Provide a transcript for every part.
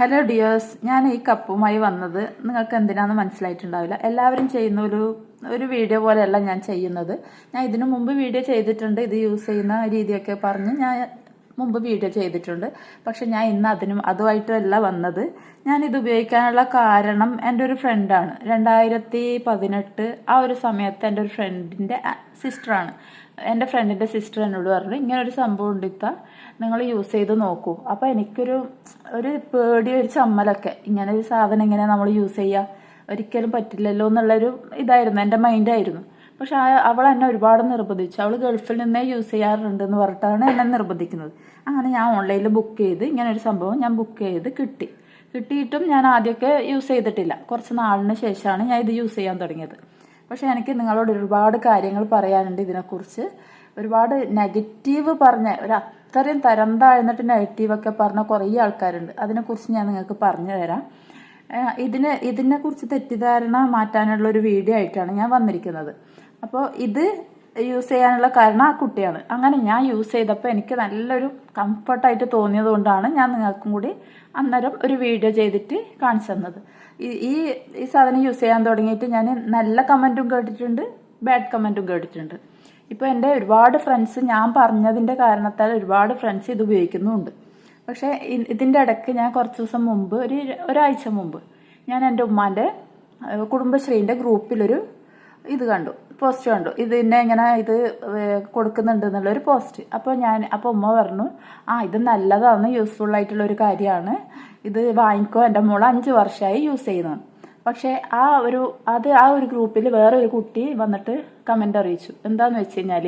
Hello dears ഞാൻ ഈ കപ്പുമായി വന്നത് നിങ്ങൾക്ക് എന്തിനാണെന്ന് മനസ്സിലായിട്ടുണ്ടാവില്ല. എല്ലാവരും ചെയ്യുന്ന ഒരു ഒരു വീഡിയോ പോലെയല്ല ഞാൻ ചെയ്യുന്നത്. ഞാൻ ഇതിനു മുമ്പ് വീഡിയോ ചെയ്തിട്ടുണ്ട്. ഇത് യൂസ് ചെയ്യുന്ന രീതിയൊക്കെ പറഞ്ഞ് ഞാൻ മുമ്പ് വീഡിയോ ചെയ്തിട്ടുണ്ട്. പക്ഷെ ഞാൻ ഇന്ന് അതിനും അതുമായിട്ടല്ല വന്നത്. ഞാൻ ഇത് ഉപയോഗിക്കാനുള്ള കാരണം എന്റെ ഒരു ഫ്രണ്ടാണ് രണ്ടായിരത്തി പതിനെട്ട് ആ ഒരു സമയത്ത് എന്റെ ഒരു ഫ്രണ്ടിന്റെ സിസ്റ്ററാണ് എന്റെ ഫ്രണ്ടിന്റെ സിസ്റ്റർ എന്നോട് പറഞ്ഞു ഇങ്ങനെ ഒരു സംഭവം ഉണ്ട് ഇപ്പം നിങ്ങൾ യൂസ് ചെയ്ത് നോക്കൂ. അപ്പോൾ എനിക്കൊരു ഒരു പേടി ഒരു ചമ്മലൊക്കെ. ഇങ്ങനെ ഒരു സാധനം ഇങ്ങനെ നമ്മൾ യൂസ് ചെയ്യുക ഒരിക്കലും പറ്റില്ലല്ലോ എന്നുള്ളൊരു ഇതായിരുന്നു. എന്റെ മൈൻഡായിരുന്നു പക്ഷെ അവൾ എന്നെ ഒരുപാട് നിർബന്ധിച്ചു. അവൾ ഗൾഫിൽ നിന്നേ യൂസ് ചെയ്യാറുണ്ട് എന്ന് പറഞ്ഞിട്ടാണ് എന്നെ നിർബന്ധിക്കുന്നത്. അങ്ങനെ ഞാൻ ഓൺലൈനിൽ ബുക്ക് ചെയ്ത് ഇങ്ങനെ ഒരു സംഭവം ഞാൻ ബുക്ക് ചെയ്ത് കിട്ടി. കിട്ടിയിട്ടും ഞാൻ ആദ്യമൊക്കെ യൂസ് ചെയ്തിട്ടില്ല. കുറച്ച് നാളിന് ശേഷമാണ് ഞാൻ ഇത് യൂസ് ചെയ്യാൻ തുടങ്ങിയത്. പക്ഷെ എനിക്ക് നിങ്ങളോട് ഒരുപാട് കാര്യങ്ങൾ പറയാനുണ്ട് ഇതിനെക്കുറിച്ച്. ഒരുപാട് നെഗറ്റീവ് പറഞ്ഞ ഒരു അത്രയും തരം താഴ്ന്നിട്ട് നെഗറ്റീവൊക്കെ പറഞ്ഞ കുറേ ആൾക്കാരുണ്ട്. അതിനെക്കുറിച്ച് ഞാൻ നിങ്ങൾക്ക് പറഞ്ഞു തരാം. ഇതിന് ഇതിനെക്കുറിച്ച് തെറ്റിദ്ധാരണ മാറ്റാനുള്ള ഒരു വീഡിയോ ആയിട്ടാണ് ഞാൻ വന്നിരിക്കുന്നത്. അപ്പോൾ ഇത് യൂസ് ചെയ്യാനുള്ള കാരണം ആ കുട്ടിയാണ്. അങ്ങനെ ഞാൻ യൂസ് ചെയ്തപ്പോൾ എനിക്ക് നല്ലൊരു കംഫർട്ടായിട്ട് തോന്നിയത് കൊണ്ടാണ് ഞാൻ നിങ്ങൾക്കും കൂടി അന്നേരം ഒരു വീഡിയോ ചെയ്തിട്ട് കാണിച്ചു തന്നത്. ഈ- ഈ സാധനം യൂസ് ചെയ്യാൻ തുടങ്ങിയിട്ട് ഞാൻ നല്ല കമന്റും കേട്ടിട്ടുണ്ട് ബാഡ് കമന്റും കേട്ടിട്ടുണ്ട്. ഇപ്പോൾ എന്റെ ഒരുപാട് ഫ്രണ്ട്സ് ഞാൻ പറഞ്ഞതിന്റെ കാരണത്താൽ ഒരുപാട് ഫ്രണ്ട്സ് ഇത് ഉപയോഗിക്കുന്നുമുണ്ട് പക്ഷേ ഇതിന്റെ ഇടയ്ക്ക് ഞാൻ കുറച്ച് ദിവസം മുമ്പ് ഒരു ഒരാഴ്ച മുമ്പ് ഞാൻ എന്റെ ഉമ്മാന്റെ കുടുംബശ്രീന്റെ ഗ്രൂപ്പിലൊരു ഇത് കണ്ടു പോസ്റ്റ് കണ്ടു. ഇതിനെ ഇങ്ങനെ ഇത് കൊടുക്കുന്നുണ്ട് എന്നുള്ളൊരു പോസ്റ്റ് അപ്പോൾ ഞാൻ അപ്പോൾ ഉമ്മ പറഞ്ഞു ആ ഇത് നല്ലതാണ് യൂസ്ഫുൾ ആയിട്ടുള്ള ഒരു കാര്യമാണ്. ഇത് വാങ്ങിക്കോ എന്റെ മോൾ അഞ്ച് വർഷമായി യൂസ് ചെയ്യുന്നതാണ് പക്ഷേ ആ ഒരു അത് ആ ഒരു ഗ്രൂപ്പിൽ വേറെ ഒരു കുട്ടി വന്നിട്ട് കമന്റ് അറിയിച്ചു. എന്താന്ന് വെച്ച് കഴിഞ്ഞാൽ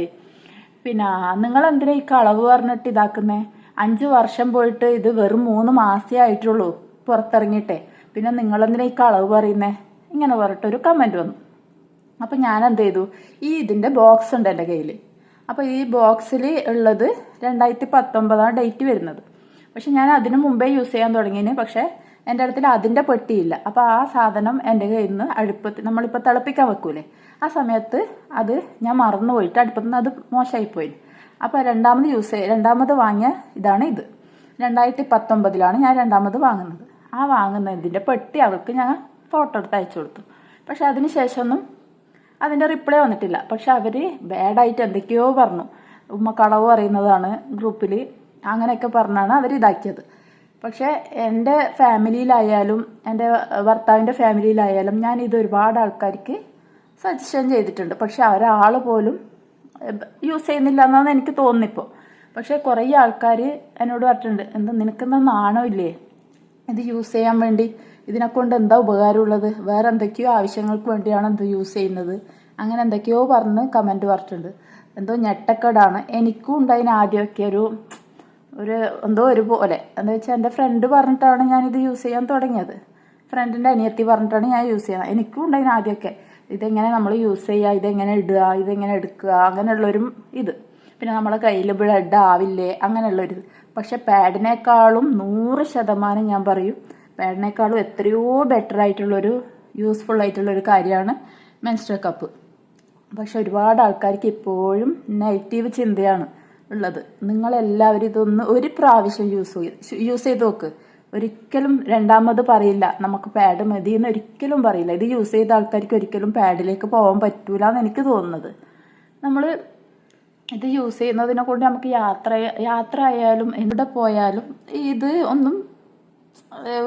പിന്നെ നിങ്ങൾ എന്തിനാ ഈ കളവ് പറഞ്ഞിട്ട് ഇതാക്കുന്നേ? അഞ്ച് വർഷം പോയിട്ട് ഇത് വെറും മൂന്ന് മാസേ ആയിട്ടുള്ളൂ പുറത്തിറങ്ങിയിട്ടേ. പിന്നെ നിങ്ങൾ എന്തിനാ ഈ കളവ് പറയുന്നേ? ഇങ്ങനെ പറഞ്ഞിട്ടൊരു കമന്റ് വന്നു. അപ്പം ഞാൻ എന്ത് ചെയ്തു ഈ ഇതിന്റെ ബോക്സ് ഉണ്ട് എന്റെ കയ്യിൽ അപ്പോൾ ഈ ബോക്സിൽ ഉള്ളത് രണ്ടായിരത്തി പത്തൊമ്പതാണ് ഡേറ്റ് വരുന്നത്. പക്ഷെ ഞാൻ അതിനു മുമ്പേ യൂസ് ചെയ്യാൻ തുടങ്ങിയതിന് പക്ഷേ എന്റെ അടുത്തിൽ അതിന്റെ പെട്ടിയില്ല. അപ്പോൾ ആ സാധനം എന്റെ കയ്യിൽ നിന്ന് അടുപ്പത്ത് നമ്മളിപ്പോൾ തിളപ്പിക്കാൻ വെക്കൂലേ? ആ സമയത്ത് അത് ഞാൻ മറന്നു പോയിട്ട് അടുപ്പത്ത് നിന്ന് അത് മോശമായിപ്പോയി അപ്പോൾ രണ്ടാമത് യൂസ് രണ്ടാമത് വാങ്ങിയ ഇതാണ് ഇത്. രണ്ടായിരത്തി പത്തൊമ്പതിലാണ് ഞാൻ രണ്ടാമത് വാങ്ങുന്നത്. ആ വാങ്ങുന്നതിന്റെ പെട്ടി അവൾക്ക് ഞാൻ ഫോട്ടോ എടുത്ത് അയച്ചു കൊടുത്തു. പക്ഷെ അതിന് ശേഷമൊന്നും അതിന്റെ റിപ്ലൈ വന്നിട്ടില്ല. പക്ഷെ അവർ ബാഡായിട്ട് എന്തൊക്കെയോ പറഞ്ഞു. ഉമ്മ കളവ് പറയുന്നതാണ് ഗ്രൂപ്പിൽ അങ്ങനെയൊക്കെ പറഞ്ഞാണ് അവർ ഇതാക്കിയത്. പക്ഷേ എന്റെ ഫാമിലിയിലായാലും എന്റെ ഭർത്താവിന്റെ ഫാമിലിയിലായാലും ഞാൻ ഇത് ഒരുപാട് ആൾക്കാർക്ക് സജഷൻ ചെയ്തിട്ടുണ്ട്. പക്ഷെ ഒരാൾ പോലും യൂസ് ചെയ്യുന്നില്ല എന്നാണ് എനിക്ക് തോന്നിപ്പോൾ പക്ഷേ കുറേ ആൾക്കാർ എന്നോട് പറഞ്ഞിട്ടുണ്ട് എന്താ നിനക്കെന്താ നാണോ ഇല്ലേ? ഇത് യൂസ് ചെയ്യാൻ വേണ്ടി ഇതിനെ കൊണ്ട് എന്താ ഉപകാരമുള്ളത്? വേറെ എന്തൊക്കെയോ ആവശ്യങ്ങൾക്ക് വേണ്ടിയാണ് ഇത് യൂസ് ചെയ്യുന്നത്. അങ്ങനെ എന്തൊക്കെയോ പറഞ്ഞ് കമന്റ് പറഞ്ഞിട്ടുണ്ട്. എന്തോ ഞെട്ടക്കേടാണ്. എനിക്കും ഉണ്ടായിന് ആദ്യമൊക്കെ ഒരു ഒരു എന്തോ ഒരു പോലെ. എന്താ വെച്ചാൽ എന്റെ ഫ്രണ്ട് പറഞ്ഞിട്ടാണ് ഞാനിത് യൂസ് ചെയ്യാൻ തുടങ്ങിയത്. ഫ്രണ്ടിന്റെ അനിയത്തി പറഞ്ഞിട്ടാണ് ഞാൻ യൂസ് ചെയ്യുന്നത്. എനിക്കും ഉണ്ടായിന് ആദ്യമൊക്കെ ഇതെങ്ങനെ നമ്മൾ യൂസ് ചെയ്യുക ഇതെങ്ങനെ ഇടുക ഇതെങ്ങനെ എടുക്കുക അങ്ങനെയുള്ളൊരു ഇത്. പിന്നെ നമ്മളെ കയ്യിൽ ബ്ലഡ് ആവില്ലേ അങ്ങനെയുള്ളൊരു പക്ഷെ പാഡിനേക്കാളും നൂറ് ശതമാനം ഞാൻ പറയും പാഡിനേക്കാളും എത്രയോ ബെറ്റർ ആയിട്ടുള്ളൊരു യൂസ്ഫുൾ ആയിട്ടുള്ളൊരു കാര്യമാണ് മെൻസ്ട്രൽ കപ്പ് പക്ഷെ ഒരുപാട് ആൾക്കാർക്ക് ഇപ്പോഴും നെഗറ്റീവ് ചിന്തയാണ് ഉള്ളത്. നിങ്ങളെല്ലാവരും ഇതൊന്ന് ഒരു പ്രാവശ്യം യൂസ് യൂസ് ചെയ്ത് നോക്ക്. ഒരിക്കലും രണ്ടാമത് പറയില്ല. നമുക്ക് പാഡ് മതി എന്ന് ഒരിക്കലും പറയില്ല. ഇത് യൂസ് ചെയ്ത ആൾക്കാർക്ക് ഒരിക്കലും പാഡിലേക്ക് പോകാൻ പറ്റൂല എന്ന് എനിക്ക് തോന്നുന്നത്. നമ്മൾ ഇത് യൂസ് ചെയ്യുന്നതിനെ കൊണ്ട് നമുക്ക് യാത്ര യാത്ര ആയാലും എവിടെ പോയാലും ഇത് ഒന്നും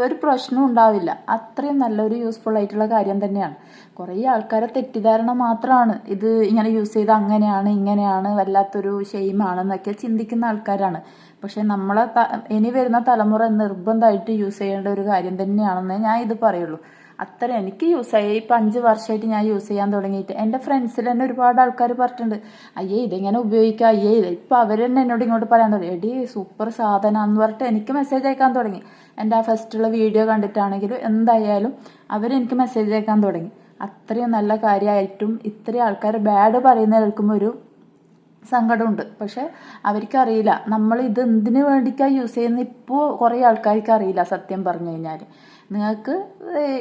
ഒരു പ്രശ്നം ഉണ്ടാവില്ല. അത്രയും നല്ലൊരു യൂസ്ഫുൾ ആയിട്ടുള്ള കാര്യം തന്നെയാണ്. കുറേ ആൾക്കാരെ തെറ്റിദ്ധാരണ മാത്രമാണ്. ഇത് ഇങ്ങനെ യൂസ് ചെയ്ത് അങ്ങനെയാണ് ഇങ്ങനെയാണ് വല്ലാത്തൊരു ഷെയിമാണെന്നൊക്കെ ചിന്തിക്കുന്ന ആൾക്കാരാണ്. പക്ഷെ നമ്മളെ ഇനി വരുന്ന തലമുറ നിർബന്ധമായിട്ട് യൂസ് ചെയ്യേണ്ട ഒരു കാര്യം തന്നെയാണെന്ന് ഞാൻ ഇത് പറയുള്ളൂ. അത്ര എനിക്ക് യൂസ് ആയി. ഇപ്പം അഞ്ച് വർഷമായിട്ട് ഞാൻ യൂസ് ചെയ്യാൻ തുടങ്ങിയിട്ട്. എന്റെ ഫ്രണ്ട്സിൽ തന്നെ ഒരുപാട് ആൾക്കാർ പറഞ്ഞിട്ടുണ്ട് അയ്യേ ഇതെങ്ങനെ ഉപയോഗിക്കാം? അയ്യേ ഇത് ഇപ്പം അവർ തന്നെ എന്നോട് ഇങ്ങോട്ട് പറയാൻ തുടങ്ങി. എടി സൂപ്പർ സാധനമാണെന്ന് പറഞ്ഞിട്ട് എനിക്ക് മെസ്സേജ് അയക്കാൻ തുടങ്ങി. എന്റെ ആ ഫസ്റ്റുള്ള വീഡിയോ കണ്ടിട്ടാണെങ്കിലും എന്തായാലും അവരെനിക്ക് മെസ്സേജ് അയക്കാൻ തുടങ്ങി. അത്രയും നല്ല കാര്യമായിട്ടും ഇത്രയും ആൾക്കാർ ബാഡ് പറയുന്ന കേൾക്കുമ്പോൾ ഒരു സങ്കടമുണ്ട്. പക്ഷെ അവർക്കറിയില്ല. നമ്മൾ ഇത് എന്തിനു വേണ്ടിക്കാ യൂസ് ചെയ്യുന്ന? ഇപ്പോൾ കുറേ ആൾക്കാർക്ക് അറിയില്ല സത്യം പറഞ്ഞു കഴിഞ്ഞാൽ. നിങ്ങൾക്ക്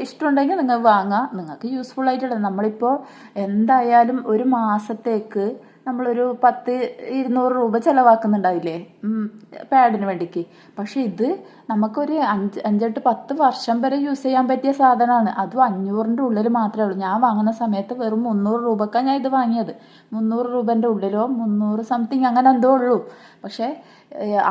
ഇഷ്ടമുണ്ടെങ്കിൽ നിങ്ങൾ വാങ്ങാം. നിങ്ങൾക്ക് യൂസ്ഫുൾ ആയിട്ടുള്ള നമ്മളിപ്പോൾ എന്തായാലും ഒരു മാസത്തേക്ക് നമ്മളൊരു പത്ത് ഇരുന്നൂറ് രൂപ ചിലവാക്കുന്നുണ്ടാവില്ലേ? പാഡിന് വേണ്ടിക്ക്. പക്ഷെ ഇത് നമുക്കൊരു അഞ്ച് അഞ്ചെട്ട് പത്ത് വർഷം വരെ യൂസ് ചെയ്യാൻ പറ്റിയ സാധനമാണ് അതും അഞ്ഞൂറിന്റെ ഉള്ളിൽ മാത്രമേ ഉള്ളൂ. ഞാൻ വാങ്ങുന്ന സമയത്ത് വെറും മുന്നൂറ് രൂപക്കാണ് ഞാൻ ഇത് വാങ്ങിയത്. മുന്നൂറ് രൂപന്റെ ഉള്ളിലോ മുന്നൂറ് സംതിങ് അങ്ങനെ എന്തോ ഉള്ളൂ. പക്ഷേ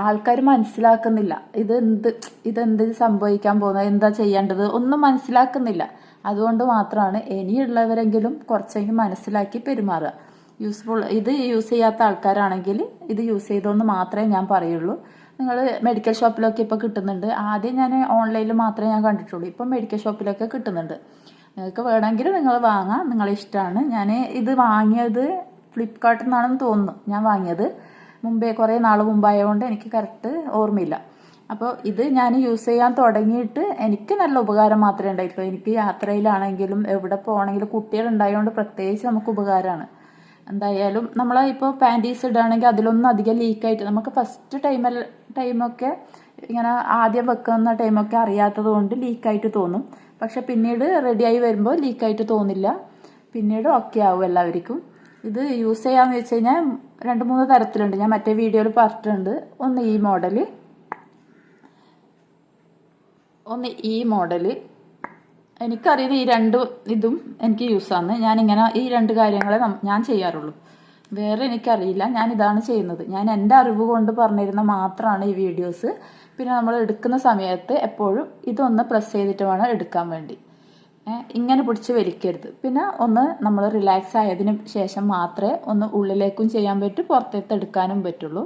ആൾക്കാർ മനസ്സിലാക്കുന്നില്ല. ഇത് എന്ത് ഇതെന്ത് സംഭവിക്കാൻ പോകുന്നത് എന്താ ചെയ്യേണ്ടത്? ഒന്നും മനസ്സിലാക്കുന്നില്ല. അതുകൊണ്ട് മാത്രമാണ് ഇനിയുള്ളവരെങ്കിലും കുറച്ചെങ്കിലും മനസ്സിലാക്കി പെരുമാറുക. യൂസ്ഫുൾ ഇത് യൂസ് ചെയ്യാത്ത ആൾക്കാരാണെങ്കിൽ ഇത് യൂസ് ചെയ്തോന്ന് മാത്രമേ ഞാൻ പറയുള്ളൂ. നിങ്ങൾ മെഡിക്കൽ ഷോപ്പിലൊക്കെ ഇപ്പോൾ കിട്ടുന്നുണ്ട്. ആദ്യം ഞാൻ ഓൺലൈനിൽ മാത്രമേ ഞാൻ കണ്ടിട്ടുള്ളൂ. ഇപ്പം മെഡിക്കൽ ഷോപ്പിലൊക്കെ കിട്ടുന്നുണ്ട്. നിങ്ങൾക്ക് വേണമെങ്കിൽ നിങ്ങൾ വാങ്ങാം. നിങ്ങളെ ഇഷ്ടമാണ്. ഞാൻ ഇത് വാങ്ങിയത് ഫ്ലിപ്കാർട്ടിൽ നിന്നാണെന്ന് തോന്നുന്നു. ഞാൻ വാങ്ങിയത് മുമ്പേ കുറേ നാൾ മുമ്പായതുകൊണ്ട് എനിക്ക് കറക്റ്റ് ഓർമ്മയില്ല. അപ്പോൾ ഇത് ഞാൻ യൂസ് ചെയ്യാൻ തുടങ്ങിയിട്ട് എനിക്ക് നല്ല ഉപകാരം മാത്രമേ ഉണ്ടായിട്ടുള്ളൂ. എനിക്ക് യാത്രയിലാണെങ്കിലും എവിടെ പോകണമെങ്കിലും കുട്ടികളുണ്ടായതുകൊണ്ട് പ്രത്യേകിച്ച് നമുക്ക് ഉപകാരമാണ്. എന്തായാലും നമ്മൾ ഇപ്പോൾ പാന്റീസ് ഇടുകയാണെങ്കിൽ അതിലൊന്നും അധികം ലീക്കായിട്ട് നമുക്ക് ഫസ്റ്റ് ടൈമിൽ ടൈമൊക്കെ ഇങ്ങനെ ആദ്യം വെക്കുന്ന ടൈമൊക്കെ അറിയാത്തത് കൊണ്ട് ലീക്കായിട്ട് തോന്നും. പക്ഷെ പിന്നീട് റെഡിയായി വരുമ്പോൾ ലീക്കായിട്ട് തോന്നില്ല. പിന്നീട് ഓക്കെ ആവും എല്ലാവർക്കും. ഇത് യൂസ് ചെയ്യാമെന്ന് വെച്ച് കഴിഞ്ഞാൽ രണ്ട് മൂന്ന് തരത്തിലുണ്ട്. ഞാൻ മറ്റേ വീഡിയോയിൽ പറഞ്ഞിട്ടുണ്ട്. ഒന്ന് ഈ മോഡൽ ഒന്ന് ഈ മോഡൽ എനിക്കറിയുന്ന ഈ രണ്ട് ഇതും എനിക്ക് യൂസാണ് ഞാനിങ്ങനെ ഈ രണ്ട് കാര്യങ്ങളെ ഞാൻ ചെയ്യാറുള്ളൂ. വേറെ എനിക്കറിയില്ല. ഞാൻ ഇതാണ് ചെയ്യുന്നത്. ഞാൻ എന്റെ അറിവ് കൊണ്ട് പറഞ്ഞിരുന്ന മാത്രമാണ് ഈ വീഡിയോസ് പിന്നെ നമ്മൾ എടുക്കുന്ന സമയത്ത് എപ്പോഴും ഇതൊന്ന് പ്രസ് ചെയ്തിട്ട് വേണം എടുക്കാൻ വേണ്ടി. ഇങ്ങനെ പിടിച്ച് വലിക്കരുത്. പിന്നെ ഒന്ന് നമ്മൾ റിലാക്സ് ആയതിന് ശേഷം മാത്രമേ ഒന്ന് ഉള്ളിലേക്കും ചെയ്യാൻ പറ്റൂ പുറത്തേക്ക് എടുക്കാനും പറ്റുള്ളൂ.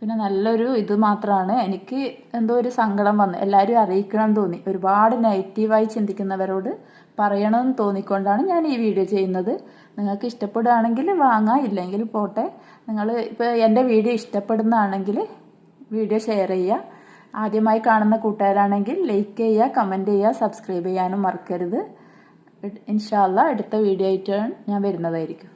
പിന്നെ നല്ലൊരു ഇത് മാത്രമാണ് എനിക്ക് എന്തോ ഒരു സങ്കടം വന്ന് എല്ലാവരും അറിയിക്കണം തോന്നി. ഒരുപാട് നെഗറ്റീവായി ചിന്തിക്കുന്നവരോട് പറയണമെന്ന് തോന്നിക്കൊണ്ടാണ് ഞാൻ ഈ വീഡിയോ ചെയ്യുന്നത്. നിങ്ങൾക്ക് ഇഷ്ടപ്പെടുകയാണെങ്കിൽ വാങ്ങാം ഇല്ലെങ്കിൽ പോട്ടെ. നിങ്ങൾ ഇപ്പോൾ എന്റെ വീഡിയോ ഇഷ്ടപ്പെടുന്നതാണെങ്കിൽ വീഡിയോ ഷെയർ ചെയ്യുക. ആദ്യമായി കാണുന്ന കൂട്ടുകാരാണെങ്കിൽ ലൈക്ക് ചെയ്യുക കമന്റ് ചെയ്യുക സബ്സ്ക്രൈബ് ചെയ്യാനും മറക്കരുത്. ഇൻഷാല്ല അടുത്ത വീഡിയോ ആയിട്ടാണ് ഞാൻ വരുന്നതായിരിക്കും.